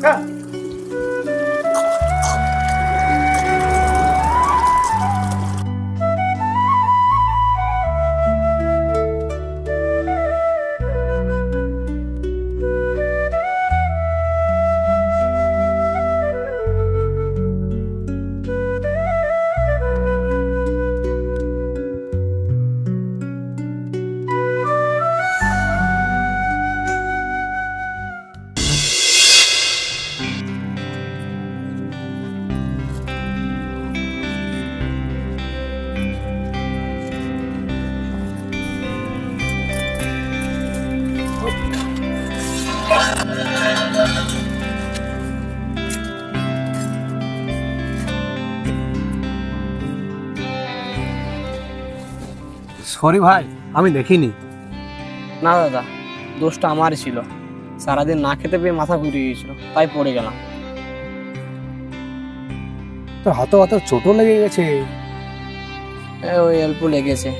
看？সরি ভাই আমি দেখিনি। না দাদা দোষটা আমারই ছিল। সারাদিন না খেতে পেয়ে মাথা ঘুরে গিয়েছিল তাই পড়ে গেলাম। তোর হাতে হাতে ছোট লেগে গেছে। ওই অল্প লেগেছে।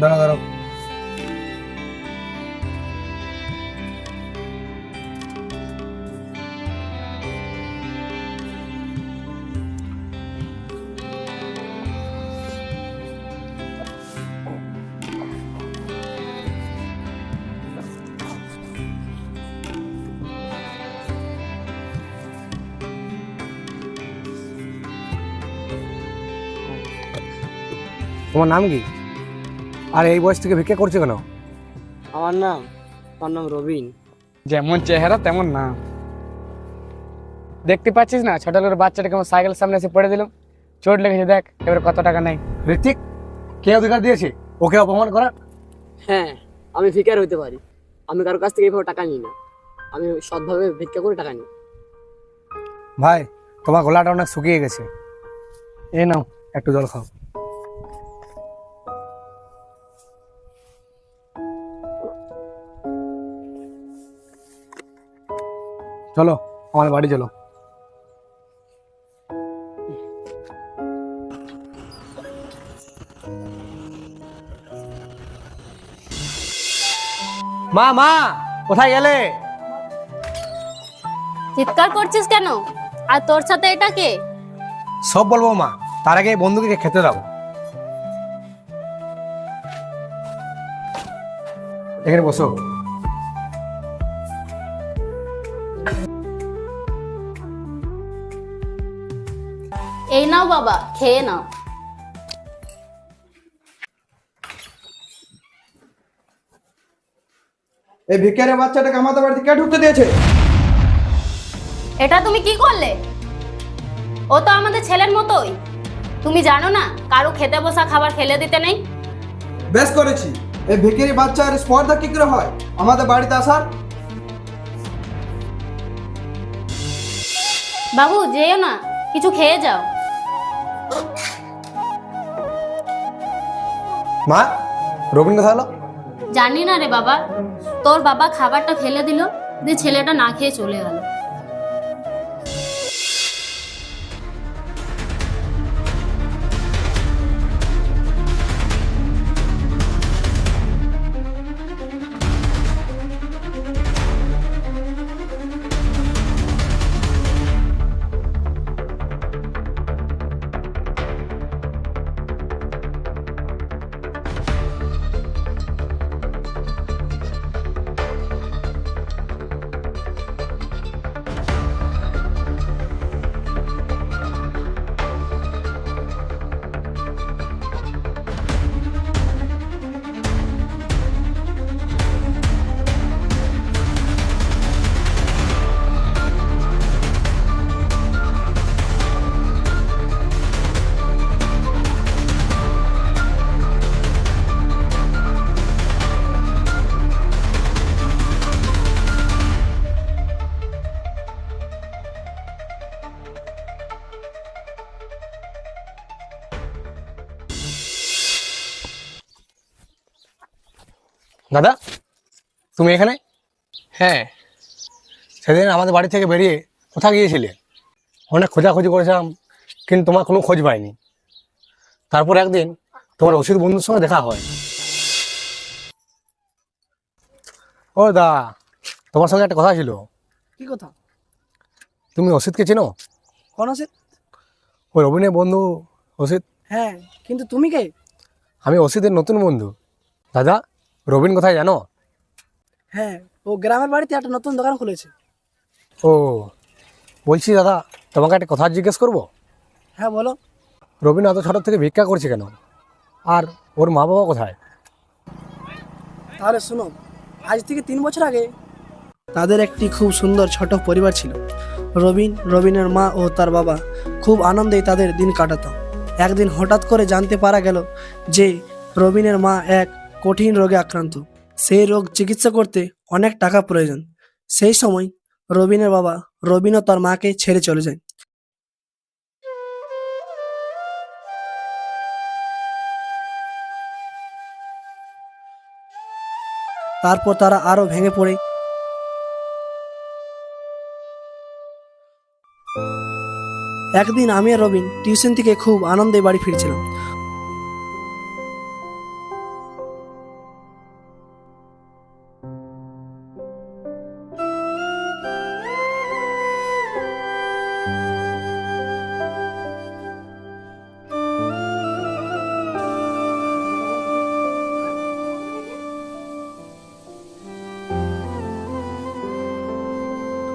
দাঁড়া দাঁড়া। তোমার নাম কি? আর এই বয়স থেকে ভিক্ষা করছ কেন? আমার নাম আমার নাম রবিন। যেমন চেহারা তেমন না দেখতে পাচ্ছিস না? ছোট লোকের বাচ্চাটাকে আমার সাইকেলের সামনে এসে পড়ে দিলাম। চোট লেগেছে দেখ এবার কত টাকা নেই ঋতিক কে অধিকার দিয়েছে? ওকে অপমান করার? হ্যাঁ আমি ভিকার হতে পারি। আমি কারোর কাছ থেকে এইভাবে টাকা নিই না। আমি সৎভাবে ভিক্ষা করে টাকা নিই। ভাই তোমার গলাটা অনেক শুকিয়ে গেছে। এই নাও একটু জল খাও। চলো আমার বাড়ি চলো। মা মা কোথায় গেলে? চিৎকার করছিস কেন? আর তোর সাথে এটা কে? সব বলব মা। তার আগে বন্ধুকে খেতে দাও। এখানে বসো। নাও বাবা খেয়ে নাও এই ভিকারের বাচ্চাটাকে আমাদের বাড়িতে কে ঢুকতে দিয়েছে? এটা তুমি কি করলে? ও তো আমাদের ছেলের মতোই। তুমি জানো না কারও খেতে বসা খাবার ফেলে দিতে নেই? বেশ করেছি। এই ভিখারি বাচ্চার স্পর্ধা কি করে হয়? আমাদের বাড়িতে আসার? বাবু যেও না কিছু খেয়ে যাও। মা রবীন্দ্র কোথায় হলো জানি না রে বাবা। তোর বাবা খাবারটা ফেলে দিল, দিয়ে ছেলেটা না খেয়ে চলে গেল। দাদা তুমি এখানে? হ্যাঁ। সেদিন আমাদের বাড়ি থেকে বেরিয়ে কোথায় গিয়েছিলে? অনেক খোঁজাখুঁজি করেছিলাম কিন্তু তোমার কোনো খোঁজ পাইনি। তারপর একদিন তোমার ওষুধ বন্ধুর সঙ্গে দেখা হয়। ও দা তোমার সঙ্গে একটা কথা ছিল। কি কথা? তুমি অসিতকে চেনো? কোন আছে ওই রবিনের বন্ধু অসিত হ্যাঁ কিন্তু তুমি কে? আমি অসিতের নতুন বন্ধু। দাদা রবিন কোথায় জানো? হ্যাঁ ও গ্রামের বাড়িতে একটা নতুন দোকান খুলেছে। ও বলছি দাদা তোমাকে একটা কথা জিজ্ঞেস করব? হ্যাঁ বলো। রবিন এত ছোট থেকে ভিক্ষা করছে কেন? আর ওর মা বাবা কোথায়? তাহলে শোনো আজ থেকে তিন বছর আগে তাদের একটি খুব সুন্দর ছোট পরিবার ছিল। রবিন রবিনের মা ও তার বাবা খুব আনন্দে তাদের দিন কাটাতো। একদিন হঠাৎ করে জানতে পারা গেল যে রবিনের মা এক কঠিন রোগে আক্রান্ত। সেই রোগ চিকিৎসা করতে অনেক টাকা প্রয়োজন। সেই সময় রবিনের বাবা রবিনও তার মাকে ছেড়ে চলে যায়। তারপর তারা আরও ভেঙে পড়ে। একদিন আমি আর রবিন টিউশন থেকে খুব আনন্দে বাড়ি ফিরছিলাম।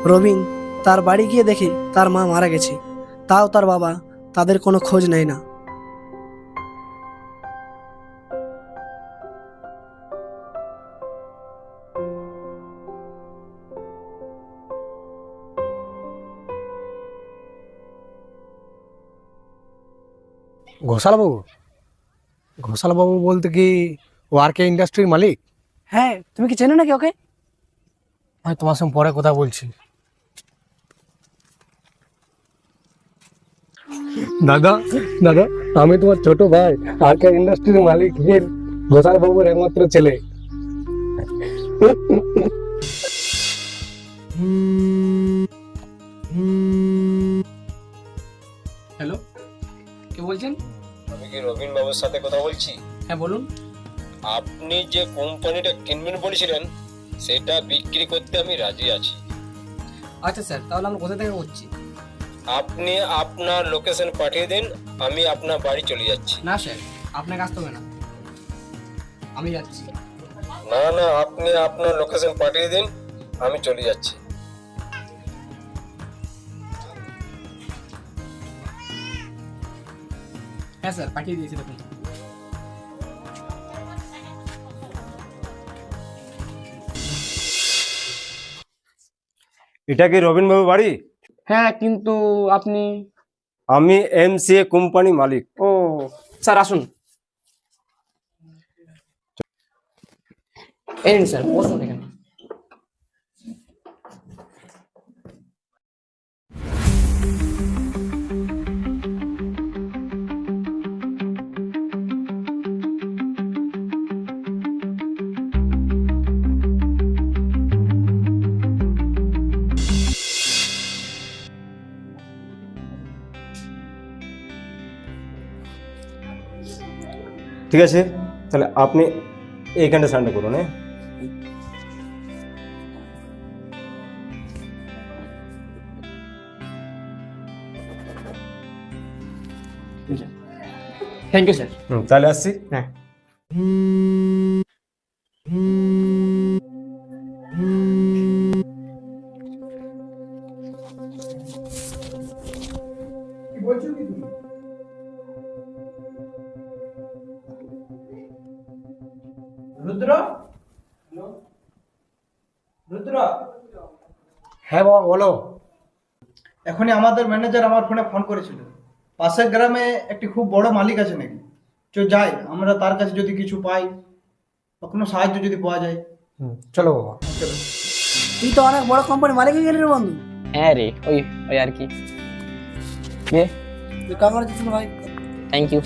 রবিন তার বাড়ি গিয়ে দেখে তার মা মারা গেছে। তাও তার বাবা তাদের কোনো খোঁজ নেয় না। ঘোষালবাবু? ঘোষালবাবু বলতে কি ও আর কে ইন্ডাস্ট্রির মালিক? হ্যাঁ তুমি কি চেনো নাকি ওকে? আমি তোমার সঙ্গে পরে কথা বলছি। দাদা দাদা আমি তোমার ছোট ভাই আর কে ইন্ডাস্ট্রির মালিক এর ঘোষালবাবুর একমাত্র ছেলে। হ্যালো কে বলছেন? আমি কি রবিন বাবুর সাথে কথা বলছি? হ্যাঁ বলুন। আপনি যে কোম্পানিটা কিনবেন বলেছিলেন সেটা বিক্রি করতে আমি রাজি আছি। আচ্ছা স্যার তাহলে আমরা কোথা থেকে করছি? আপনি আপনার লোকেশন পাঠিয়ে দিন আমি আপনার বাড়ি চলে যাচ্ছি। না স্যার আপনাকে আসতে হবে না। আমি যাচ্ছি। না না আপনি আপনার লোকেশন পাঠিয়ে দিন আমি চলে যাচ্ছি। হ্যাঁ স্যার পাঠিয়ে দিয়েছি দেখুন। এটা কি রবিন বাবু বাড়ি? হ্যাঁ কিন্তু আপনি? আমি এমসিএ কোম্পানি মালিক। ও স্যার আসুন। এই স্যার বসুন এখানে। ঠিক আছে? তাহলে আপনি এইখানটা সাইনটা করুন হ্যাঁ? থ্যাংক ইউ স্যার হুম তাহলে আসছি। হ্যাঁ। কি বলছো কি তুমি? হ্যাঁ বাবা বলো। এখনই আমাদের ম্যানেজার আমার ফোনে ফোন করেছিল। পাশের গ্রামে একটি খুব বড় মালিক আছে নাকি? চো যাই আমরা তার কাছে যদি কিছু পাই বা কোনো সাহায্য যদি পাওয়া যায়। হুম, চলো বাবা। চলো। তুই তো অনেক বড় কোম্পানি মালিক হয়ে গেলি রে বন্ধু। হ্যাঁ রে ওই ওই আর কি। কে? তুই কংগ্রেচুলেশন ভাই? থ্যাংক ইউ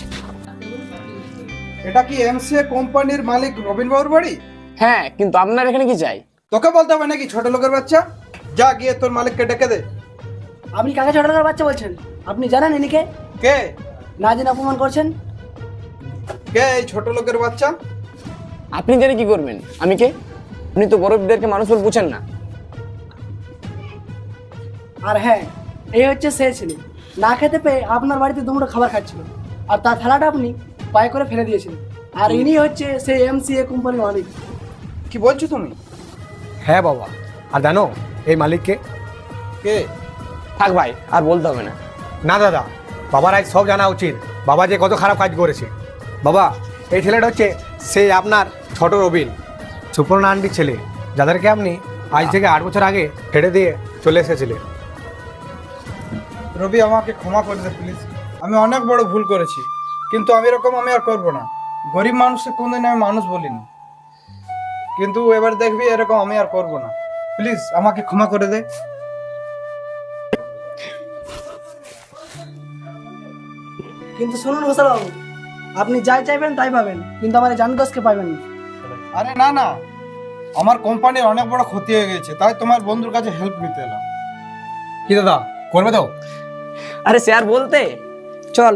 এটা কি এমসিএ কোম্পানির মালিক রবিন বাবুর বাড়ি? হ্যাঁ কিন্তু আপনার এখানে কি চাই? তোকে বলতে হবে নাকি ছোট লোকের বাচ্চা? যা গিয়ে তোর মালিককে ডেকে দে। আপনি কাকে ছোট বাচ্চা বলছেন? আপনি জানেন ইনিকে কে? না জেনে অপমান করছেন? কে এই ছোট লোকের বাচ্চা? আপনি জেনে কি করবেন। আমি কে? আপনি তো গরিবদেরকে মানুষ বলে বুঝেন না। আর হ্যাঁ এই হচ্ছে সে ছেলে। না খেতে পেয়ে আপনার বাড়িতে দুমুটো খাবার খাচ্ছিল। আর তার থালাটা আপনি পায়ে করে ফেলে দিয়েছিলেন। আর ইনি হচ্ছে সেই এমসিএ কোম্পানির মালিক। কি বলছো তুমি? হ্যাঁ বাবা। আর জানো এই মালিককে কে? থাক ভাই আর বলতে হবে না। না দাদা বাবার আজ সব জানা উচিত। বাবা যে কত খারাপ কাজ করেছে। বাবা এই ছেলেটা হচ্ছে সেই আপনার ছোট রবিন সুপর্ণা আন্টির ছেলে যাদেরকে আপনি আজ থেকে আট বছর আগে ছেড়ে দিয়ে চলে এসেছিলেন। রবি আমাকে ক্ষমা করে দে প্লিজ আমি অনেক বড় ভুল করেছি কিন্তু আমি এরকম আমি আর করব না। গরিব মানুষকে কোনদিন আমি মানুষ বলিনি। কিন্তু এবার দেখবি এরকম আমি আর করব না। প্লিজ আমাকে ক্ষমা করে দে। কিন্তু শুনুন ঘোষাল বাবু আপনি যাই চাইবেন তাই পাবেন কিন্তু আমার এই জানুদাসকে পাইবেন না। আরে না না। আমার কোম্পানির অনেক বড় ক্ষতি হয়ে গেছে তাই তোমার বন্ধুর কাছে হেল্প নিতে এলাম। কি দাদা করবে তো? আরে স্যার বলতে? চল।